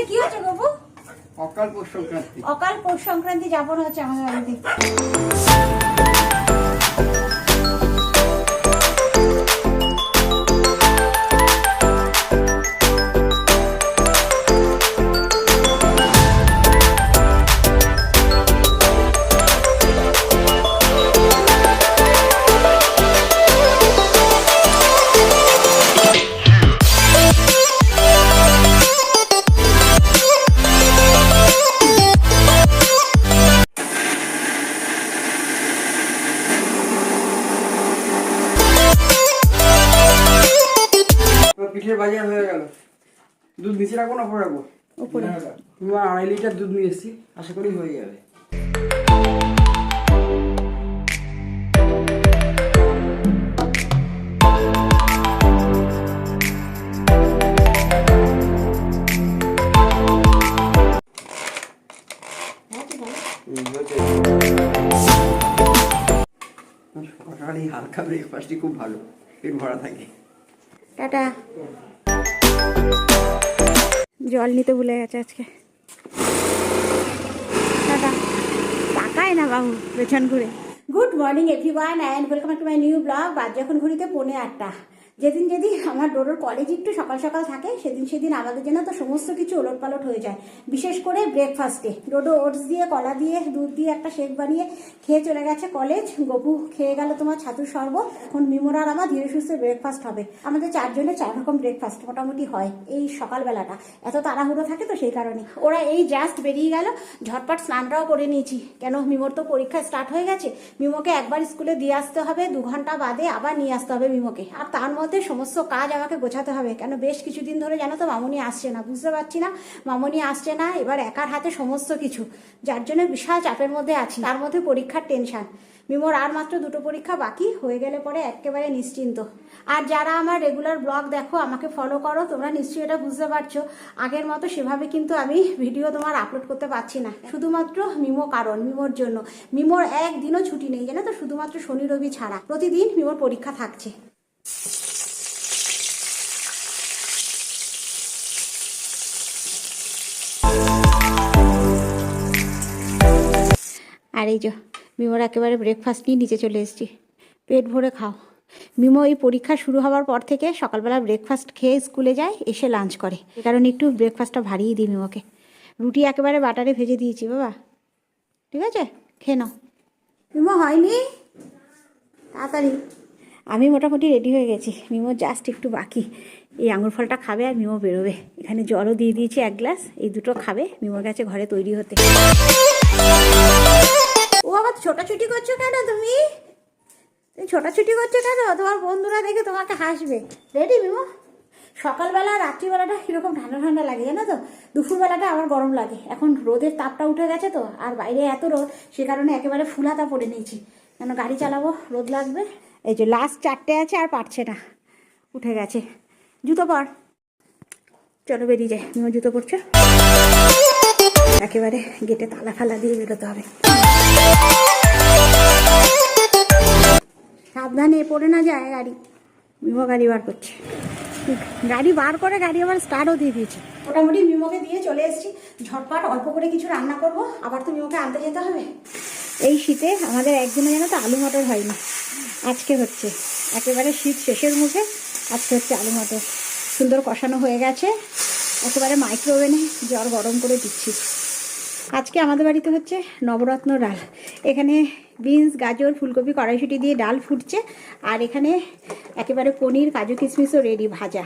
বাড়িতে কি হচ্ছে বাবু অকাল পৌষ সংক্রান্তি। অকাল পৌষ সংক্রান্তি যাপন হচ্ছে আমাদের বাড়িতে। বাজার হয়ে গেল। দুধ নিচে রাখব না উপরে রাখব? উপরে। তুমি আড়াই লিটার দুধ নিয়ে এসেছি আশা করি হয়ে যাবে। সকালে হালকা ব্রেকফাস্টই খুব ভালো। পেট ভরা থাকে। টাটা। জল নিতে ভুলে গেছে আজকে। তাকায় না বাবু, পেছন ঘুরে। Good morning everyone and welcome to my new blog বাদ যখন ঘুরিতে পৌনে আটটা। যেদিন যেদিন আমার ডোডোর কলেজ একটু সকাল সকাল থাকে, সেদিন সেদিন আমাদের জন্য তো সমস্ত কিছু ওলট পালট হয়ে যায়। বিশেষ করে ব্রেকফাস্টে ডোডো ওটস দিয়ে, কলা দিয়ে, দুধ দিয়ে একটা শেক বানিয়ে খেয়ে চলে গেছে কলেজ গপু খেয়ে গেল তোমার ছাতুর শরবত। এখন মিমোরার আমার ধীরে সুস্থে ব্রেকফাস্ট হবে। আমাদের চারজনের চার রকম ব্রেকফাস্ট মোটামুটি হয় এই সকালবেলাটা। এত তাড়াহুড়ো থাকে তো সেই কারণে। ওরা এই জাস্ট বেরিয়ে গেল। ঝটপট স্নানটাও করে নিয়েছি। কেন মিমোর তো পরীক্ষা স্টার্ট হয়ে গেছে? মিমোকে একবার স্কুলে দিয়ে আসতে হবে। দু ঘণ্টা বাদে আবার নিয়ে আসতে হবে মিমোকে। আর তার মধ্যে সমস্ত কাজ আমাকে গোছাতে হবে। কেন? বেশ কিছুদিন ধরে জানো তো মামুনি আসছে না, বুঝতে পারছি না। মামনি আসছে না, এবার একার হাতে সমস্ত কিছু। যার জন্য বিশাল চাপের মধ্যে আছি, তার মধ্যে পরীক্ষার টেনশন মিমোর আর মাত্র দুটো পরীক্ষা বাকি, হয়ে গেলে পরে একেবারে নিশ্চিন্ত। আর যারা আমার রেগুলার ব্লগ দেখো, আমাকে ফলো করো, তোমরা নিশ্চয়ই এটা বুঝতে পারছ। আগের মতো সেভাবে কিন্তু আমি ভিডিও তোমার আপলোড করতে পারছি না। শুধুমাত্র মিমো কারণ, মিমোর জন্য। মিমোর একদিনও ছুটি নেই, জানো তো? শুধুমাত্র শনি, রবি ছাড়া। প্রতিদিন মিমোর পরীক্ষা থাকছে। আর এই যে, মিমোর একেবারে ব্রেকফাস্ট নিয়ে নিচে চলে এসেছি। পেট ভরে খাও। মিমো এই পরীক্ষা শুরু হওয়ার পর থেকে সকালবেলা ব্রেকফাস্ট খেয়ে স্কুলে যায়, এসে লাঞ্চ করে। কারণে একটু ব্রেকফাস্টটা ভারিয়ে দিই মিমোকে। রুটি একেবারে বাটারে ভেজে দিয়েছি বাবা। ঠিক আছে? খেয়ে নাও। মিমো, হয়নি? তাড়াতাড়ি। আমি মোটামুটি রেডি হয়ে গেছি। মিমো জাস্ট একটু বাকি। এই আঙুর ফলটা খাবে আর মিমো বেরোবে। এখানে জলও দিয়ে দিয়েছি এক গ্লাস এই দুটো খাবে মিমোর কাছে ঘরে তৈরি হতে। আবার ছোটাছুটি করছ কেন তুমি? তুমি ছোটাছুটি করছ কেন? তোমার বন্ধুরা দেখে তোমাকে হাসবে। রেডি মিমো সকালবেলা, রাত্রিবেলাটা কীরকম ঠান্ডা ঠান্ডা লাগে জানো তো? দুপুরবেলাটা আবার গরম লাগে। এখন রোদের তাপটা উঠে গেছে তো, আর বাইরে এত রোদ, সে কারণে একেবারে ফুলাতা পরে নিয়েছি। কেন গাড়ি চালাবো? রোদ লাগবে? এই যে লাস্ট চারটে আছে আর পারছে না। উঠে গেছে। জুতো পর। চলো বেরিয়ে যায় মিমো জুতো পরছো? একেবারে গেটে তালা ফালা দিয়ে বেরোতে হবে। সাবধানে পড়ে না যায় গাড়ি। মিমো গাড়ি বার করছে। গাড়ি বার করে গাড়ি আবার স্টার্টও দিয়ে দিয়েছে। মোটামুটি মিমোকে দিয়ে চলে এসেছি। ঝটপট অল্প করে কিছু রান্না করব। আবার তো মিমোকে আনতে যেতে হবে। এই শীতে আমাদের একদিনে যেন তো আলু মটর হয়নি। আজকে হচ্ছে একেবারে শীত শেষের মুখে। আজকে হচ্ছে আলু মটর। সুন্দর কষানো হয়ে গেছে। একেবারে মাইক্রোওভেনে জল গরম করে দিচ্ছি। আজকে আমাদের বাড়িতে হচ্ছে নবরত্ন ডাল। এখানে বিনস, গাজর, ফুলকপি, কড়াইশুটি দিয়ে ডাল ফুটছে। আর এখানে একেবারে পনির, কাজু কিশমিশও রেডি ভাজা।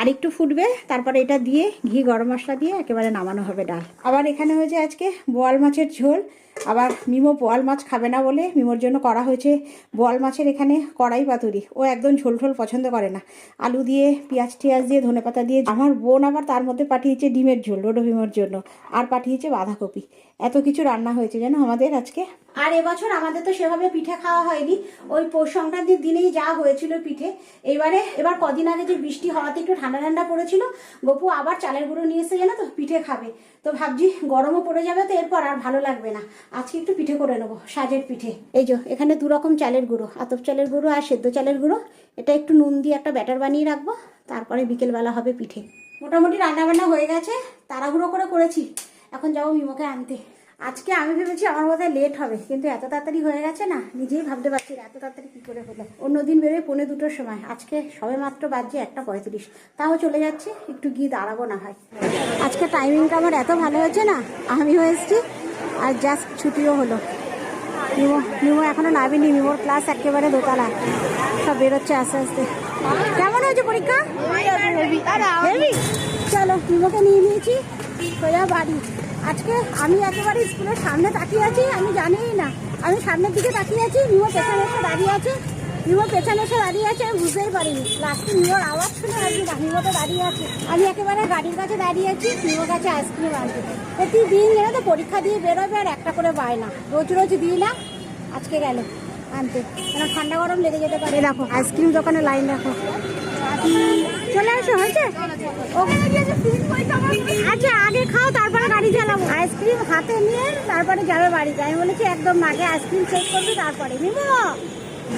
আর একটু ফুটবে, তারপরে এটা দিয়ে ঘি, গরম মশলা দিয়ে একেবারে নামানো হবে ডাল। আবার এখানে হয়েছে আজকে বোয়াল মাছের ঝোল। আবার মিমো বোয়াল মাছ খাবে না বলে মিমোর জন্য করা হয়েছে বোয়াল মাছের এখানে কড়াই পাতুরি। ও একদম ঝোল ঝোল পছন্দ করে না। আলু দিয়ে, পেঁয়াজ টিয়াজ দিয়ে ধনে পাতা দিয়ে, আমার বোন আবার তার মধ্যে পাঠিয়েছে ডিমের ঝোল, রোডো মিমোর জন্য। আর পাঠিয়েছে বাঁধাকপি। এত কিছু রান্না হয়েছে জানো আমাদের আজকে? আর এবছর আমাদের তো সেভাবে পিঠে খাওয়া হয়নি। ওই পৌষ সংক্রান্তির দিনেই যা হয়েছিল পিঠে। এবারে, এবার কদিন আগে যে বৃষ্টি হওয়াতে একটু ঠান্ডা ঠান্ডা পড়েছিল, গপু আবার চালের গুঁড়ো নিয়ে এসে জানো তো, পিঠে খাবে। তো ভাবছি গরমও পড়ে যাবে তো এরপর আর ভালো লাগবে না। আজকে একটু পিঠে করে নেব, সাজের পিঠে। এই যে, এখানে দু রকম চালের গুঁড়ো, আতপ চালের গুঁড়ো আর সেদ্ধ চালের গুঁড়ো। এটা একটু নুন দিয়ে একটা ব্যাটার বানিয়ে রাখব, তারপরে বিকেলবেলা হবে পিঠে। মোটামুটি রান্নাবান্না হয়ে গেছে, তাড়াহুড়ো করে করেছি। এখন যাব মিমোকে আনতে। আজকে আমি ভেবেছি আমার বোধহয় লেট হবে কিন্তু এত তাড়াতাড়ি হয়ে গেছে না নিজেই ভাবতে পারছি এত তাড়াতাড়ি কী করে হলো। অন্যদিন বেরোয় পৌনে দুটোর সময় আজকে সবে মাত্র বাজছে একটা পঁয়ত্রিশ। তাও চলে যাচ্ছে একটু গিয়ে দাঁড়াবো না হয়। আজকে টাইমিংটা আমার এত ভালো হয়েছে না আমিও এসেছি আর জাস্ট ছুটিও হলো। নিমো নিমো এখনও নামিনি নিমোর ক্লাস একেবারে দোতলা। সব বেরোচ্ছে আস্তে আস্তে। কেমন হয়েছে পরীক্ষা? চলো নিমোকে নিয়ে নিয়েছি। সোজা বাড়ি। আজকে আমি একেবারে স্কুলের সামনে তাকিয়ে আছি, আমি জানিই না। আমি সামনের দিকে তাকিয়ে আছি নিউ পেছনে এসে দাঁড়িয়ে আছে। নিমো পেছনে এসে দাঁড়িয়ে আছে আমি বুঝতেই পারিনি। লাস্টে নিউর আওয়াজ শুনে আমি নিমোতে দাঁড়িয়ে আছি। আমি একেবারে গাড়ির কাছে দাঁড়িয়ে আছি নিমোর কাছে আইসক্রিম আনতে। প্রতিদিন যেন তো পরীক্ষা দিয়ে বেরোবে আর একটা করে পায় না রোজ রোজ দিই না, আজকে গেল আনতে। কেন ঠান্ডা গরম লেগে যেতে পারে। দেখো আইসক্রিম দোকানে লাইন রাখো চলে আসো, হয়েছে? আচ্ছা আগে খাও, তারপরে গাড়ি চালাবো। আইসক্রিম হাতে নিয়ে তারপরে যাবে বাড়িতে আমি বলেছি একদম আগে আইসক্রিম শেষ করবে, তারপরে নিব।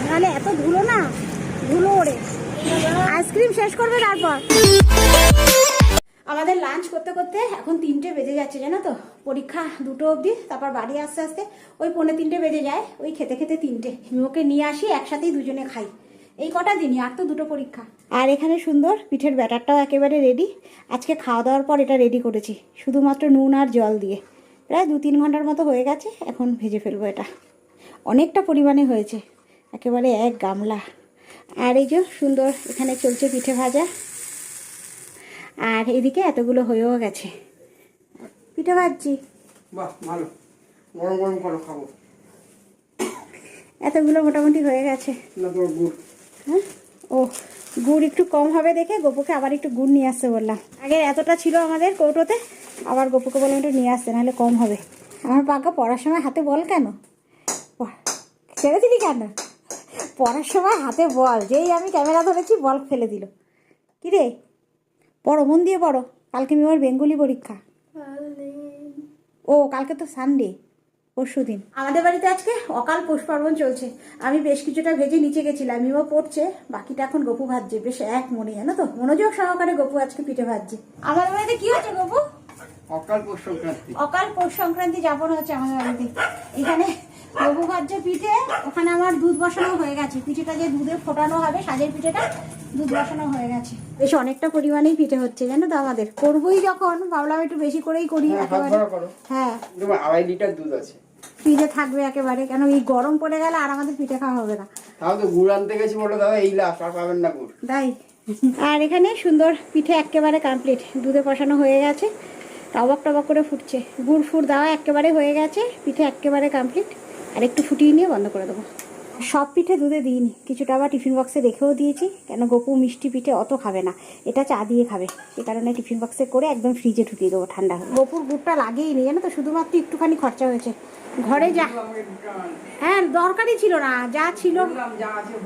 নাহলে এত ধুলো না, ধুলো ওড়ে। আইসক্রিম শেষ করবে তারপর। আমাদের লাঞ্চ করতে করতে এখন তিনটে বেজে যাচ্ছে, জানো তো? পরীক্ষা দুটো অবধি, তারপর বাড়ি আসতে আসতে ওই পৌনে তিনটে বেজে যায়, ওই খেতে খেতে তিনটে। ওকে নিয়ে আসি, একসাথেই দুজনে খাই। এই কটা দিনই আর তো দুটো পরীক্ষা। আর এখানে সুন্দর পিঠের ব্যাটারটাও একেবারে রেডি আজকে খাওয়া দাওয়ার পর এটা রেডি করেছি। শুধুমাত্র নুন আর জল দিয়ে। প্রায় দু তিন ঘণ্টার মতো হয়ে গেছে এখন ভেজে ফেলব এটা। অনেকটা পরিমাণে হয়েছে একেবারে এক গামলা। আর এই যে সুন্দর এখানে চলছে পিঠে ভাজা। আর এদিকে এতগুলো হয়েও গেছে। পিঠে ভাজছি। বাহ ভালো। গরম গরম করো খাব। এতগুলো মোটামুটি হয়ে গেছে। হ্যাঁ? ও গুড় একটু কম হবে দেখে গোপুকে আবার একটু গুড় নিয়ে আসতে বললাম। আগে এতটা ছিল আমাদের কৌটোতে আবার গোপুকে বললাম একটু নিয়ে আসতে নাহলে কম হবে। আমার পাকা পড়ার সময় হাতে বল কেন? ছেড়ে দিলি কেন? পড়ার সময় হাতে বল যেই আমি ক্যামেরা ধরেছি বল ফেলে দিল। কি রে? পড়ো মন দিয়ে পড়ো। কালকে আমি আমার বেঙ্গলি পরীক্ষা। ও কালকে তো সানডে পরশু দিন। আমাদের বাড়িতে আজকে অকাল পৌষ পার্বণ চলছে। আমি বেশ কিছুটা ভেজে নিচে গেছিলাম মিমো পড়ছে বাকিটা এখন গপু ভাজছে বেশ এক মনে জানো তো? মনোযোগ সহকারে গপু আজকে পিঠে ভাজছে। আমার বাড়িতে কি হচ্ছে গপু? অকাল পৌষ সংক্রান্তি। অকাল পৌষ সংক্রান্তি যাপন হচ্ছে আমাদের বাড়িতে। এখানে গবু ভাজ্য পিঠে ওখানে আমার দুধ বসানো হয়ে গেছে। পিঠেটা যে দুধে ফোটানো হবে সাজের পিঠেটা দুধ বসানো হয়ে গেছে। বেশ অনেকটা পরিমাণেই পিঠে হচ্ছে জানো তো আমাদের। করবোই যখন ভাবলাম একটু বেশি করেই করি হ্যাঁ, হ্যাঁ। আড়াই লিটার দুধ আছে। ফ্রিজে থাকবে একেবারে। কেন এই গরম পড়ে গেলে আর আমাদের পিঠে খাওয়া হবে না। তাহলে গুড় আনতে গেছি বলো দাদা এই লাস্ট আর পাবেন না গুড়। তাই। আর এখানে সুন্দর পিঠে একেবারে কমপ্লিট দুধে বসানো হয়ে গেছে। টবাক টবক করে ফুটছে। গুড় ফুড় দেওয়া একেবারে হয়ে গেছে। পিঠে একেবারে কমপ্লিট আর একটু ফুটিয়ে নিয়ে বন্ধ করে দেবো। সব পিঠে দুধে দিইনি। কিছুটা আবার টিফিন বক্সে রেখেও দিয়েছি। কেন গোপু মিষ্টি পিঠে অত খাবে না। এটা চা দিয়ে খাবে। সে কারণে টিফিন বক্সে করে একদম ফ্রিজে ঢুকিয়ে দেবো ঠান্ডা হয়ে। গোপুর গুড়টা লাগেই নি। জানো তো শুধুমাত্র একটুখানি খরচা হয়েছে। ঘরে যা। হ্যাঁ দরকারই ছিল না। যা ছিল।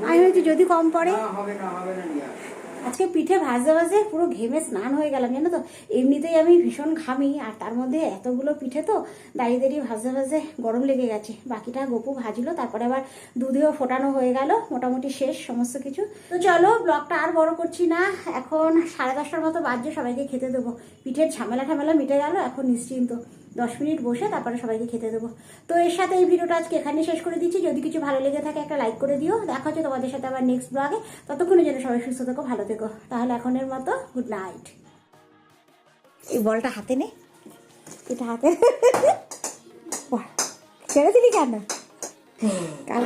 আমি হয়েছি যদি কম পড়ে। আজকে পিঠে ভাজতে ভাজতে পুরো ঘেমে স্নান হয়ে গেলাম, জানো তো? এমনিতেই আমি ভীষণ ঘামি, আর তার মধ্যে এতগুলো পিঠে তো দাঁড়িয়ে দাঁড়িয়ে ভাজতে ভাজতে গরম লেগে গেছে। বাকিটা গোপু ভাজলো, তারপরে আবার দুধেও ফোটানো হয়ে গেল, মোটামুটি শেষ সমস্ত কিছু। তো চলো, ব্লগটা আর বড় করছি না, এখন সাড়ে দশটার মতো বাজছে, সবাইকে খেতে দেবো। পিঠের ঝামেলা ঠামেলা মিটে গেল, এখন নিশ্চিন্ত। দশ মিনিট বসে তারপরে সবাইকে খেতে দেবো তো এর সাথে এই ভিডিওটা আজকে এখানে শেষ করে দিচ্ছি যদি কিছু ভালো লেগে থাকে একটা লাইক করে দিও দেখা হচ্ছে তোমাদের সাথে আবার নেক্সট ব্লগে ততক্ষণে যেন সবাই সুস্থ থেকো ভালো থেকো তাহলে এখনের মতো গুড নাইট এই বলটা হাতে নে এটা হাতে ছেড়ে দিলি কেন কাল